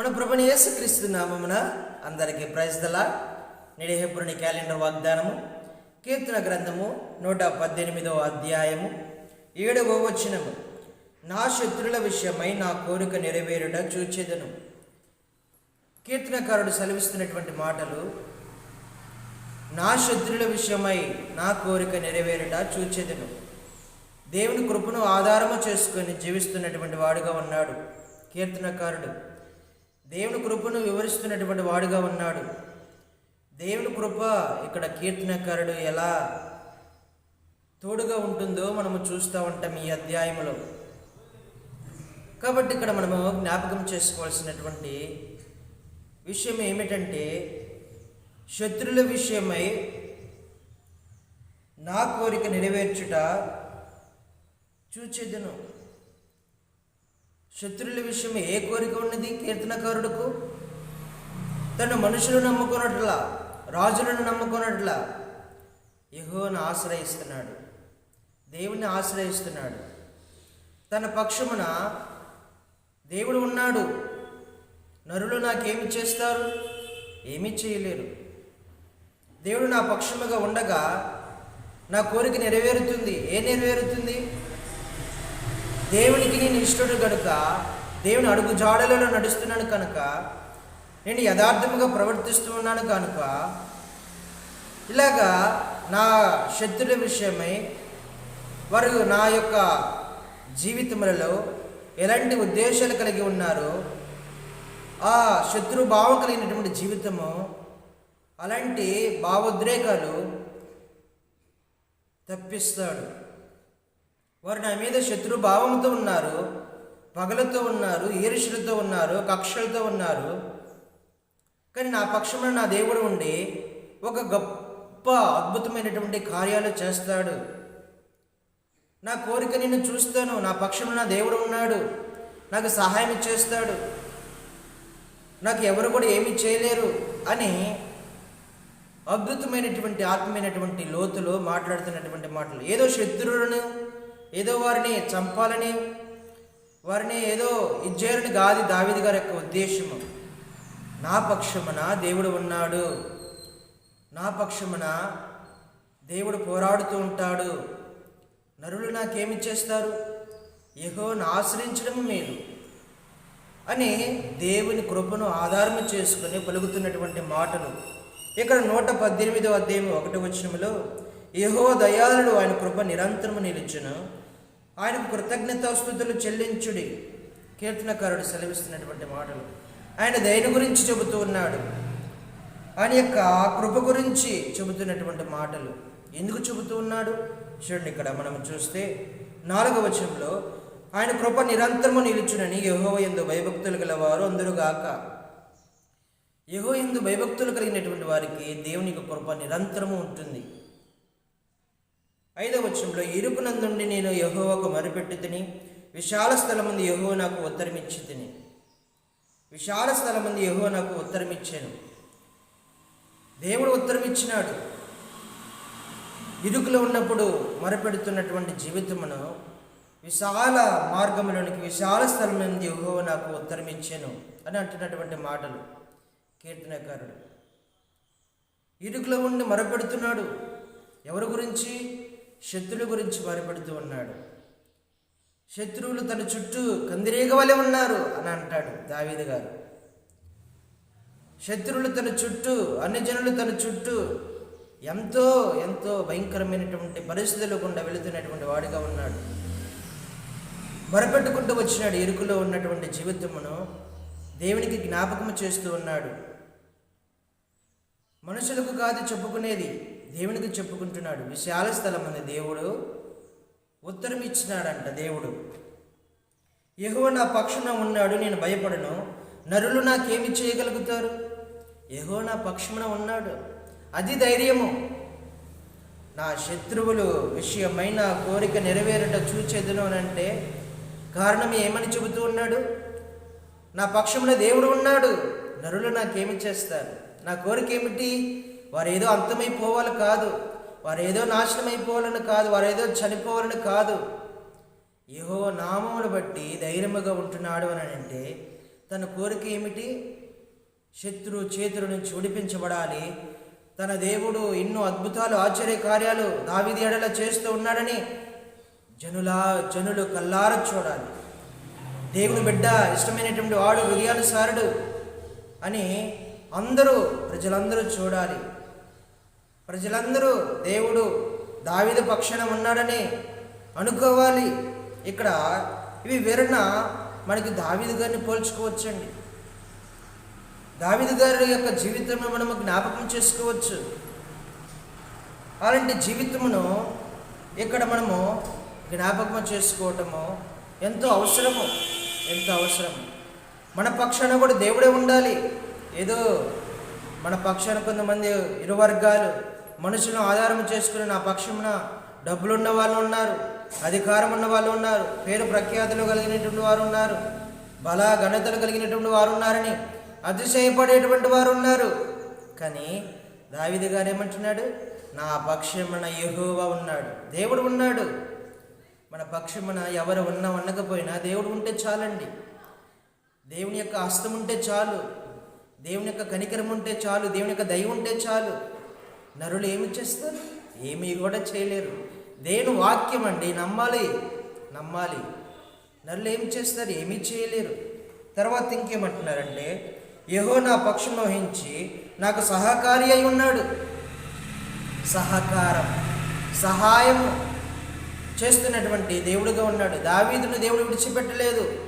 మన ప్రభుని యేసుక్రీస్తు నామమున అందరికీ ప్రైజ్దలా నిడహెపురుని క్యాలెండర్ వాగ్దానము కీర్తన గ్రంథము నూట పద్దెనిమిదవ అధ్యాయము ఏడవ వచనము. నా శత్రుల విషయమై నా కోరిక నెరవేరుట చూచేదను. కీర్తనకారుడు సెలవిస్తున్నటువంటి మాటలు నా శత్రుల విషయమై నా కోరిక నెరవేరుట చూచేదను. దేవుని కృపను ఆధారము చేసుకొని జీవిస్తున్నటువంటి వాడుగా ఉన్నాడు కీర్తనకారుడు. దేవుని కృపను వివరిస్తున్నటువంటి వాడుగా ఉన్నాడు. దేవుని కృప ఇక్కడ కీర్తనకారుడు ఎలా తోడుగా ఉంటుందో మనము చూస్తూ ఉంటాం ఈ అధ్యాయంలో కాబట్టి ఇక్కడ మనము జ్ఞాపకం చేసుకోవాల్సినటువంటి విషయం ఏమిటంటే శత్రుల విషయమై నా కోరిక నెరవేర్చుట చూచేదను. శత్రుల విషయం ఏ కోరిక ఉన్నది? కీర్తనకారుడుకు? తను మనుషులు నమ్ముకున్నట్లా రాజులను నమ్ముకున్నట్లా యహోను ఆశ్రయిస్తున్నాడు. దేవుని ఆశ్రయిస్తున్నాడు. తన పక్షమున దేవుడు ఉన్నాడు. నరులు నాకేమి చేస్తారు? ఏమీ చేయలేరు. దేవుడు నా పక్షముగా ఉండగా నా కోరిక నెరవేరుతుంది. ఏ నెరవేరుతుంది? దేవునికి నేను ఇష్టడు కనుక దేవుని అడుగు జాడలలో నడుస్తున్నాను కనుక నేను యథార్థముగా ప్రవర్తిస్తూ ఉన్నాను కనుక ఇలాగా నా శత్రుల విషయమై వారు నా యొక్క జీవితములలో ఎలాంటి ఉద్దేశాలు కలిగి ఉన్నారో ఆ శత్రు భావం కలిగినటువంటి జీవితము అలాంటి భావోద్రేకాలు తప్పిస్తాడు. వారు నా మీద శత్రు భావంతో ఉన్నారు పగలతో ఉన్నారు ఈర్షులతో ఉన్నారు కక్షలతో ఉన్నారు. కానీ నా పక్షంలో నా దేవుడు ఉండి ఒక గొప్ప అద్భుతమైనటువంటి కార్యాలు చేస్తాడు. నా కోరిక నిన్ను చూస్తాను నా పక్షంలో నా దేవుడు ఉన్నాడు నాకు సహాయం చేస్తాడు నాకు ఎవరు కూడా ఏమీ చేయలేరు అని అద్భుతమైనటువంటి ఆత్మీయమైనటువంటి లోతులో మాట్లాడుతున్నటువంటి మాటలు. ఏదో శత్రువులను ఏదో వారిని చంపాలని వారిని ఏదో ఇజ్జేరుని గాది దావిది గారి యొక్క ఉద్దేశము. నా పక్షమున దేవుడు ఉన్నాడు. నా పక్షమున దేవుడు పోరాడుతూ ఉంటాడు. నరులు నాకేమి చేస్తారు? యహోను ఆశ్రయించడం మేలు. అని దేవుని కృపను ఆధారం చేసుకుని పలుకుతున్నటువంటి మాటలు. ఇక్కడ నూట పద్దెనిమిదో అధ్యాయం ఒకటి వచ్చినములో యహో దయాళుడు ఆయన కృప నిరంతరము నిలిచును. ఆయనకు కృతజ్ఞతాస్తుతులు చెల్లించుడి. కీర్తనకారుడు సెలవిస్తున్నటువంటి మాటలు. ఆయన దయని గురించి చెబుతూ ఉన్నాడు. ఆయన యొక్క కృప గురించి చెబుతున్నటువంటి మాటలు ఎందుకు చెబుతూ ఉన్నాడు? చూడండి ఇక్కడ మనం చూస్తే నాలుగవ వచనంలో ఆయన కృప నిరంతరము నిలుచునని యహో ఎందు భయభక్తులు గలవారు అందరుగాక యహో ఎందు భయభక్తులు కలిగినటువంటి వారికి దేవుని యొక్క కృప నిరంతరము ఉంటుంది. ఐదవ వచనంలో ఇరుకునందుండి నేను యహోవకు మరిపెట్టి తిని విశాల స్థలముంది యహో నాకు ఉత్తరమిచ్చి తిని విశాల స్థలముంది యహో నాకు ఉత్తరమిచ్చాను. దేవుడు ఉత్తరమిచ్చినాడు. ఇరుకులో ఉన్నప్పుడు మొరపెడుతున్నటువంటి జీవితమును విశాల మార్గంలోనికి విశాల స్థలం నుండి యహో నాకు ఉత్తరం ఇచ్చాను అని అంటున్నటువంటి మాటలు కీర్తనకారుడు. ఇరుకులో ఉండి మరపెడుతున్నాడు. ఎవరి గురించి? శత్రువుల గురించి మొరపెడుతూ ఉన్నాడు. శత్రువులు తన చుట్టూ కందిరీగ వలె ఉన్నారు అని అంటాడు దావీదు గారు. శత్రువులు తన చుట్టూ అన్ని జనులు తన చుట్టూ ఎంతో ఎంతో భయంకరమైనటువంటి పరిస్థితులు గుండా వెళుతున్నటువంటి వాడిగా ఉన్నాడు. మొరపెట్టుకుంటూ వచ్చినాడు ఎరుకులో ఉన్నటువంటి జీవితమును దేవునికి జ్ఞాపకం చేస్తూ ఉన్నాడు. మనుషులకు కాదు చెప్పుకునేది దేవునికి చెప్పుకుంటున్నాడు. విశాల స్థలం దేవుడు. ఉత్తరం ఇచ్చినాడంట దేవుడు. ఎహువ నా పక్షున ఉన్నాడు నేను భయపడను. నరులు నాకేమి చేయగలుగుతారు? యహో నా పక్షమున ఉన్నాడు. అది ధైర్యము. నా శత్రువులు విషయమైన కోరిక నెరవేరట చూచేదును అని అంటే కారణం ఏమని చెబుతూ ఉన్నాడు? నా పక్షంలో దేవుడు ఉన్నాడు. నరులు నాకేమి చేస్తారు? నా కోరిక ఏమిటి? వారు ఏదో అంతమైపోవాలి కాదు. వారు ఏదో నాశనమైపోవాలని కాదు. వారు ఏదో చనిపోవాలని కాదు. యహో నామమును బట్టి ధైర్యముగా ఉంటున్నాడు అని అంటే తన కోరిక ఏమిటి? శత్రు చేతుల నుంచి విడిపించబడాలి. తన దేవుడు ఎన్నో అద్భుతాలు ఆశ్చర్య కార్యాలు దావిది ఎడల చేస్తూ ఉన్నాడని జనులా జనులు కల్లార చూడాలి. దేవుని బిడ్డ ఇష్టమైనటువంటి వాడు హృదయానుసారుడు అని అందరూ ప్రజలందరూ చూడాలి. ప్రజలందరూ దేవుడు దావిద పక్షాన ఉన్నాడని అనుకోవాలి. ఇక్కడ ఇవి వివరణ మనకి దావిద గారిని పోల్చుకోవచ్చండి. దావిద గారి యొక్క జీవితంలో మనము జ్ఞాపకం చేసుకోవచ్చు. అలాంటి జీవితమును ఇక్కడ మనము జ్ఞాపకం చేసుకోవటము ఎంతో అవసరము ఎంతో అవసరము. మన పక్షాన కూడా దేవుడే ఉండాలి. ఏదో మన పక్షాన కొంతమంది ఇరు వర్గాలు మనుషులను ఆధారం చేసుకుని నా పక్షమున డబ్బులున్న వాళ్ళు ఉన్నారు అధికారం ఉన్న వాళ్ళు ఉన్నారు పేరు ప్రఖ్యాతులు కలిగినటువంటి వారు ఉన్నారు బల ఘనతలు కలిగినటువంటి వారు ఉన్నారని అతిశయపడేటువంటి వారు ఉన్నారు. కానీ దావిది గారు ఏమంటున్నాడు? నా పక్షమున ఎహోవా ఉన్నాడు దేవుడు ఉన్నాడు. మన పక్షమున ఎవరు ఉన్నా ఉండకపోయినా దేవుడు ఉంటే చాలండి. దేవుని యొక్క హస్తం ఉంటే చాలు దేవుని యొక్క కనికరం ఉంటే చాలు దేవుని యొక్క దయ ఉంటే చాలు. నరులు ఏమి చేస్తారు? ఏమీ కూడా చేయలేరు. దేని వాక్యం అండి? నమ్మాలి. నమ్మాలి. నరులు ఏం చేస్తారు? ఏమీ చేయలేరు. తర్వాత ఇంకేమంటున్నారంటే యహో నా పక్షం వహించి నాకు సహకారి అయి ఉన్నాడు. సహకారం సహాయము చేస్తున్నటువంటి దేవుడుగా ఉన్నాడు. దావీదును దేవుడు విడిచిపెట్టలేదు.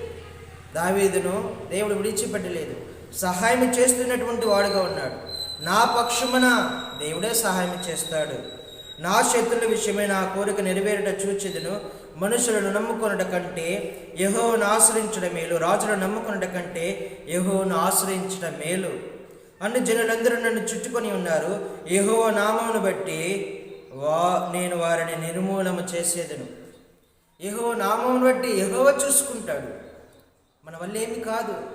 దావీదును దేవుడు విడిచిపెట్టలేదు. సహాయం చేస్తున్నటువంటి వాడుగా ఉన్నాడు. నా పక్షమున దేవుడే సహాయం చేస్తాడు. నా శత్రుల విషయమై నా కోరిక నెరవేరట చూచెదను. మనుషులను నమ్ముకొనట కంటే యహోను ఆశ్రయించడం మేలు. రాజులను నమ్ముకొనట కంటే యహోను ఆశ్రయించడం మేలు. అన్ని జనులందరూ నన్ను చుట్టుకొని ఉన్నారు. యహో నామమును బట్టి వా నేను వారిని నిర్మూలన చేసేదను. యహో నామమును బట్టి యహోవ చూసుకుంటాడు. మన వల్ల ఏమి కాదు.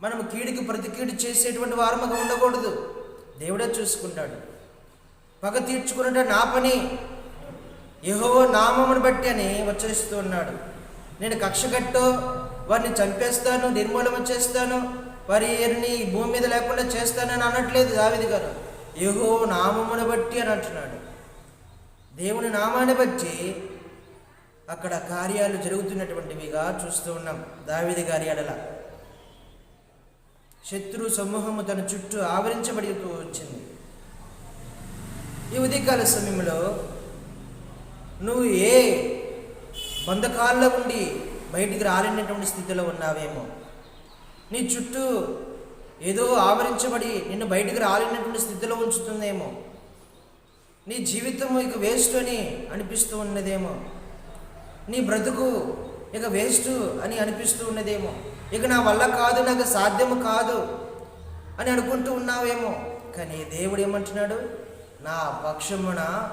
మనం కీడికి ప్రతి కీడు చేసేటువంటి వారముగా ఉండకూడదు. దేవుడే చూసుకుంటాడు. పగ తీర్చుకున్నట నా పని యహో నామమును బట్టి అని ఉచ్చరిస్తూ ఉన్నాడు. నేను కక్ష కట్టో వారిని చంపేస్తాను నిర్మూలన చేస్తాను వారిని భూమి మీద లేకుండా చేస్తానని అనట్లేదు దావిది గారు. యహో నామమును బట్టి అని అంటున్నాడు. దేవుని నామాన్ని బట్టి అక్కడ కార్యాలు జరుగుతున్నటువంటివిగా చూస్తూ ఉన్నాం. దావిది గారి అడలా శత్రు సమూహము తన చుట్టూ ఆవరించబడి వచ్చింది. ఈ ఉదయకాల సమయంలో నువ్వు ఏ బంధకాల్లో ఉండి బయటికి రాలేనటువంటి స్థితిలో ఉన్నావేమో? నీ చుట్టూ ఏదో ఆవరించబడి నిన్ను బయటికి రాలేనటువంటి స్థితిలో ఉంచుతుందేమో? నీ జీవితం ఇక వేస్ట్ అని అనిపిస్తూ ఉన్నదేమో? నీ బ్రతుకు ఇక వేస్ట్ అని అనిపిస్తూ ఉన్నదేమో? ఇక నా వల్ల కాదు నాకు సాధ్యము కాదు అని అనుకుంటూ ఉన్నావేమో. కానీ దేవుడు ఏమంటున్నాడు? నా పక్షమున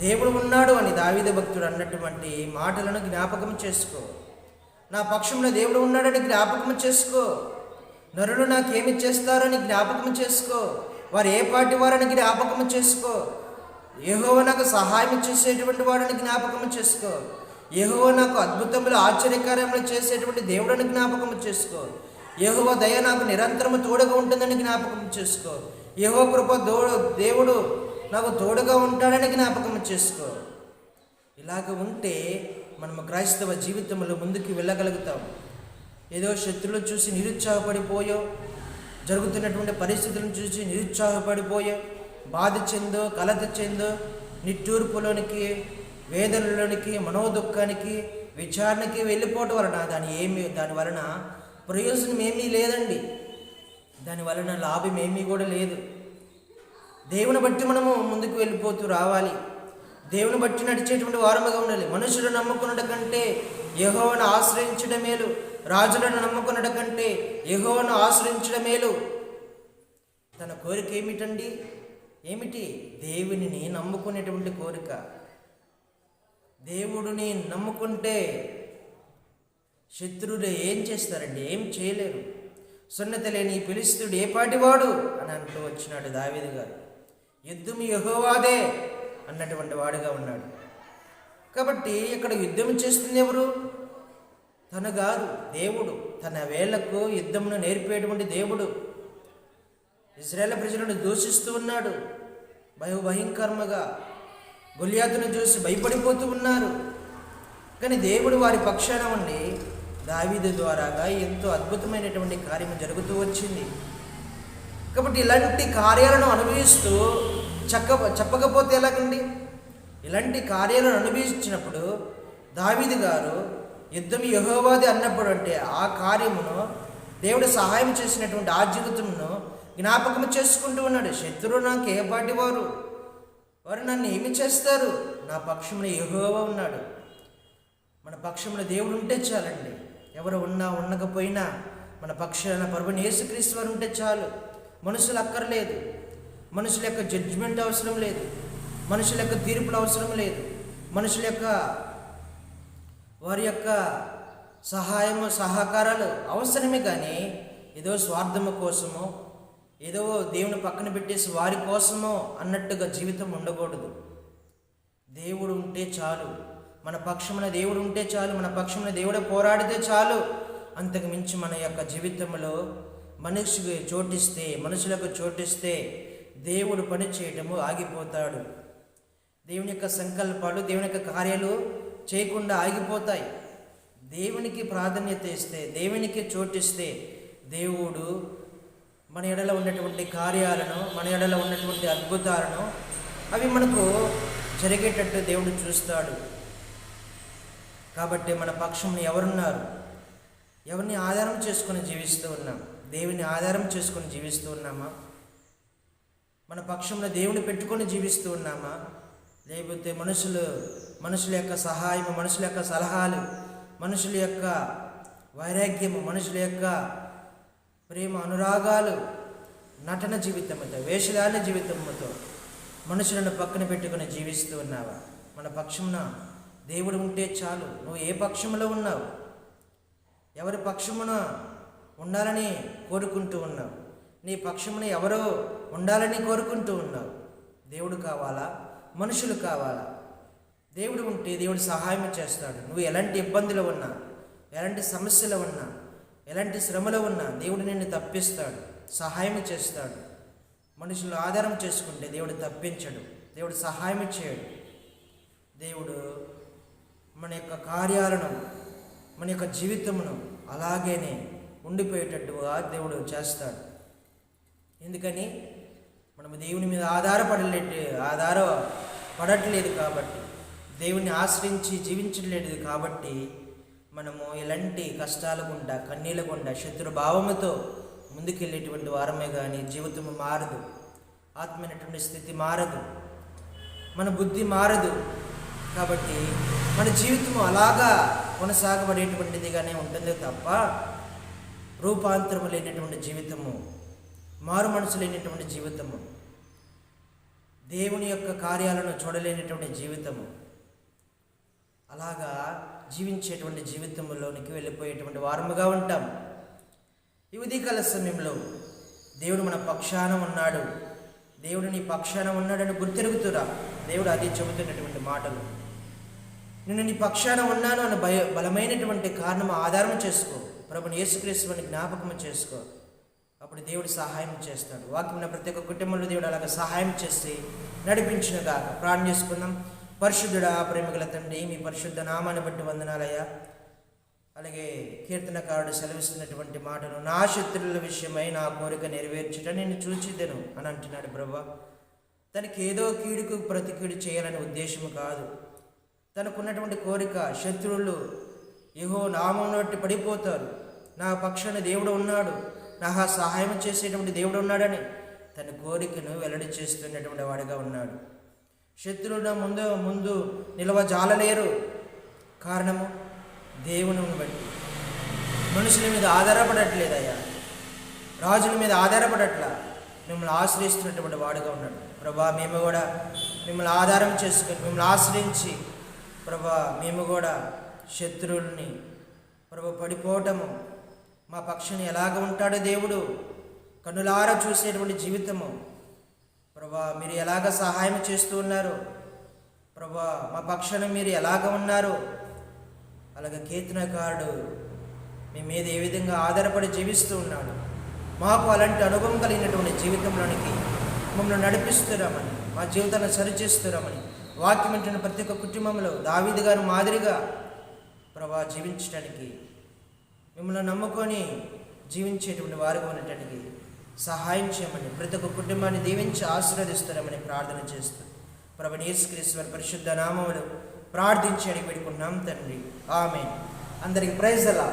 దేవుడు ఉన్నాడు అని దావిద భక్తుడు అన్నటువంటి మాటలను జ్ఞాపకం చేసుకో. నా పక్షంలో దేవుడు ఉన్నాడని జ్ఞాపకం చేసుకో. నరులు నాకేమి చేస్తారని జ్ఞాపకం చేసుకో. వారు ఏ పాటి వారని జ్ఞాపకం చేసుకో. యెహోవ నాకు సహాయం చేసేటువంటి వాడని జ్ఞాపకం చేసుకో. యహువ నాకు అద్భుతములు ఆశ్చర్యకార్యములు చేసేటువంటి దేవుడని జ్ఞాపకం చేసుకో. యహువ దయ నాకు నిరంతరము తోడుగా ఉంటుందని జ్ఞాపకం చేసుకో. యహో కృప దోడు దేవుడు నాకు తోడుగా ఉంటాడని జ్ఞాపకం చేసుకో. ఇలాగ ఉంటే మనము క్రైస్తవ జీవితంలో ముందుకు వెళ్ళగలుగుతాం. ఏదో శత్రువులు చూసి నిరుత్సాహపడిపోయో జరుగుతున్నటువంటి పరిస్థితులను చూసి నిరుత్సాహపడిపోయో బాధ చెందో కలత చెందో నిట్టూర్పులోనికి వేదనలోనికి మనోదుఖానికి విచారణకి వెళ్ళిపోవటం వలన దాని ఏమి దాని వలన ప్రయోజనం ఏమీ లేదండి. దాని వలన లాభం ఏమీ కూడా లేదు. దేవుని బట్టి మనము ముందుకు వెళ్ళిపోతూ రావాలి. దేవుని బట్టి నడిచేటువంటి వారముగా ఉండాలి. మనుషులు నమ్ముకున్నట కంటే యహోవను ఆశ్రయించడం మేలు. రాజులను నమ్ముకున్నట కంటే యహోవను ఆశ్రయించడం మేలు. తన కోరిక ఏమిటండి? ఏమిటి? దేవునిని నమ్ముకునేటువంటి కోరిక. దేవుడిని నమ్ముకుంటే శత్రువులు ఏం చేస్తారండి? ఏం చేయలేరు. సున్నత లేని పిలిస్తుడు ఏ పాటివాడు? అని అంటూ వచ్చినాడు దావేది గారు. యుద్ధం యహోవాదే అన్నటువంటి వాడుగా ఉన్నాడు. కాబట్టి ఇక్కడ యుద్ధం చేస్తుంది ఎవరు? తను కాదు దేవుడు. తన వేళ్ళకు యుద్ధమును నేర్పేటువంటి దేవుడు. ఇజ్రాయేల్ ప్రజలను దూషిస్తూ ఉన్నాడు. భయ గొలియాతును చూసి భయపడిపోతూ ఉన్నారు. కానీ దేవుడు వారి పక్షాన ఉండి దావీదు ద్వారాగా ఎంతో అద్భుతమైనటువంటి కార్యం జరుగుతూ వచ్చింది. కాబట్టి ఇలాంటి కార్యాలను అనుభవిస్తూ చక్క చెప్పకపోతే ఎలాగండి? ఇలాంటి కార్యాలను అనుభవించినప్పుడు దావీదు గారు యుద్ధం యహోవాది అన్నప్పుడు అంటే ఆ కార్యమును దేవుడు సహాయం చేసినటువంటి ఆ జీవితంను జ్ఞాపకం చేసుకుంటూ ఉన్నాడు. శత్రువు నాకు ఏ పాటి వారు? వారు నన్ను ఏమి చేస్తారు? నా పక్షమున యహోవా ఉన్నాడు. మన పక్షమున దేవుడు ఉంటే చాలండి. ఎవరు ఉన్నా ఉండకపోయినా మన పక్షాన పరువుని యేసుక్రీస్తు వారు ఉంటే చాలు. మనుషులు అక్కర్లేదు. మనుషుల యొక్క జడ్జిమెంట్ అవసరం లేదు. మనుషుల యొక్క తీర్పులు అవసరం లేదు. మనుషుల యొక్క వారి యొక్క సహాయము సహకారాలు అవసరమే కానీ ఏదో స్వార్థము కోసమో ఏదో దేవుని పక్కన పెట్టేసి వారి కోసమో అన్నట్టుగా జీవితం ఉండకూడదు. దేవుడు ఉంటే చాలు. మన పక్షమున దేవుడు ఉంటే చాలు. మన పక్షమున దేవుడే పోరాడితే చాలు. అంతకు మించి మన యొక్క జీవితంలో మనిషికి చోటిస్తే మనుషులకు చోటిస్తే దేవుడు పని చేయటము ఆగిపోతాడు. దేవుని యొక్క సంకల్పాలు దేవుని యొక్క కార్యాలు చేయకుండా ఆగిపోతాయి. దేవునికి ప్రాధాన్యత ఇస్తే దేవునికి చోటిస్తే దేవుడు మన ఎడల ఉన్నటువంటి కార్యాలను మన ఎడల ఉన్నటువంటి అద్భుతాలను అవి మనకు జరిగేటట్టు దేవుడు చూస్తాడు. కాబట్టి మన పక్షంలో ఎవరున్నారు? ఎవరిని ఆధారం చేసుకొని జీవిస్తూ ఉన్నాం? దేవుని ఆధారం చేసుకొని జీవిస్తూ ఉన్నామా? మన పక్షంలో దేవుని పెట్టుకొని జీవిస్తూ ఉన్నామా? లేకపోతే మనుషులు మనుషుల యొక్క సహాయం మనుషుల యొక్క సలహాలు మనుషుల యొక్క వైరాగ్యము మనుషుల యొక్క ప్రేమ అనురాగాలు నటన జీవితంతో వేషధారణ జీవితంతో మనుషులను పక్కన పెట్టుకుని జీవిస్తూ ఉన్నావా? మన పక్షమున దేవుడు ఉంటే చాలు. నువ్వు ఏ పక్షంలో ఉన్నావు? ఎవరి పక్షమున ఉండాలని కోరుకుంటూ ఉన్నావు? నీ పక్షమున ఎవరో ఉండాలని కోరుకుంటూ ఉన్నావు? దేవుడు కావాలా? మనుషులు కావాలా? దేవుడు ఉంటే దేవుడు సహాయం చేస్తాడు. నువ్వు ఎలాంటి ఇబ్బందులు ఉన్నా ఎలాంటి సమస్యలు ఉన్నా ఎలాంటి శ్రమలో ఉన్నా దేవుడు నిన్ను తప్పిస్తాడు సహాయం చేస్తాడు. మనుషులు ఆధారం చేసుకుంటే దేవుడు తప్పించడు దేవుడు సహాయం చేయడు. దేవుడు మన యొక్క కార్యాలను మన యొక్క జీవితమును అలాగేనే ఉండిపోయేటట్టుగా దేవుడు చేస్తాడు. ఎందుకని? మనము దేవుని మీద ఆధారపడలేటి ఆధార పడట్లేదు కాబట్టి దేవుని ఆశ్రయించి జీవించలేదు కాబట్టి మనము ఎలాంటి కష్టాలు గుండా కన్నీళ్ళ గుండా శత్రు భావముతో ముందుకెళ్ళేటువంటి వారమే కానీ జీవితము మారదు. ఆత్మైనటువంటి స్థితి మారదు. మన బుద్ధి మారదు. కాబట్టి మన జీవితం అలాగా కొనసాగబడేటువంటిదిగానే ఉంటుంది తప్ప రూపాంతరము లేనటువంటి జీవితము మారు మనసు లేనటువంటి జీవితము దేవుని యొక్క కార్యాలను చూడలేనటువంటి జీవితము అలాగా జీవించేటువంటి జీవితంలోనికి వెళ్ళిపోయేటువంటి వారముగా ఉంటాం. ఈ ఉదయకాల సమయంలో దేవుడు మన పక్షాన ఉన్నాడు. దేవుడు నీ పక్షాన ఉన్నాడని గుర్తెరుగుతురా? దేవుడు అది చెబుతున్నటువంటి మాటలు. నేను నీ పక్షాన ఉన్నాను అని భయ బలమైనటువంటి కారణం ఆధారం చేసుకో. ప్రభుని యేసుక్రీస్తుని జ్ఞాపకం చేసుకో. అప్పుడు దేవుడు సహాయం చేస్తాడు. వాక్యం ప్రతి ఒక్క కుటుంబంలో దేవుడు అలాగ సహాయం చేసి నడిపించినగా ప్రాణం చేసుకుందాం. పరిశుద్ధుడా ప్రేమికుల తండ్రి మీ పరిశుద్ధ నామాన్ని బట్టి వందనాలయ్యా. అలాగే కీర్తనకారుడు సెలవిస్తున్నటువంటి మాటను నా శత్రువుల విషయమై నా కోరిక నెరవేర్చుట నేను చూచిదను అని అంటున్నాడు ప్రభా. తనకి ఏదో కీడుకు ప్రతి కీడు చేయాలనే ఉద్దేశం కాదు. తనకున్నటువంటి కోరిక శత్రువులు ఏహో నామం నోటి పడిపోతారు. నా పక్షాన దేవుడు ఉన్నాడు. నా సహాయం చేసేటువంటి దేవుడు ఉన్నాడని తన కోరికను వెల్లడి చేస్తున్నటువంటి వాడిగా ఉన్నాడు. శత్రువుల ముందు ముందు నిలవ జాలలేరు. కారణము? దేవుని బట్టి. మనుషుల మీద ఆధారపడట్లేదయ్యా. రాజుల మీద ఆధారపడట్లా. మిమ్మల్ని ఆశ్రయిస్తున్నటువంటి వాడుగా ఉన్నాడు. ప్రభా మేము కూడా మిమ్మల్ని ఆధారం చేసుకొని మిమ్మల్ని ఆశ్రయించి ప్రభా మేము కూడా శత్రువుల్ని ప్రభు పడిపోవటము. మా పక్షిని ఎలాగ ఉంటాడో దేవుడు? కన్నులారా చూసేటువంటి జీవితము. ప్రభా మీరు ఎలాగ సహాయం చేస్తూ ఉన్నారు? ప్రభా మా పక్షాన మీరు ఎలాగ ఉన్నారు? అలాగే కీర్తనకారుడు మీ మీద ఏ విధంగా ఆధారపడి జీవిస్తూ ఉన్నాడు? మాకు అలాంటి అనుభవం కలిగినటువంటి జీవితంలోనికి మమ్మల్ని నడిపిస్తున్నామని మా జీవితాన్ని సరిచేస్తున్నామని వాక్యం వింటున్న ప్రతి ఒక్క కుటుంబంలో దావీది గారు మాదిరిగా ప్రభా జీవించడానికి మిమ్మల్ని నమ్ముకొని జీవించేటువంటి వారుగా ఉండటానికి సహాయం చేయమని ప్రతి ఒక్క కుటుంబాన్ని దీవించి ఆశీర్వదిస్తారమని ప్రార్థన చేస్తూ ప్రభు యేసుక్రీశ్వర్ పరిశుద్ధ నామములు ప్రార్థించి అడిగి పెట్టుకున్నాం తండ్రి. ఆమె అందరికి ప్రైజ్ అలా.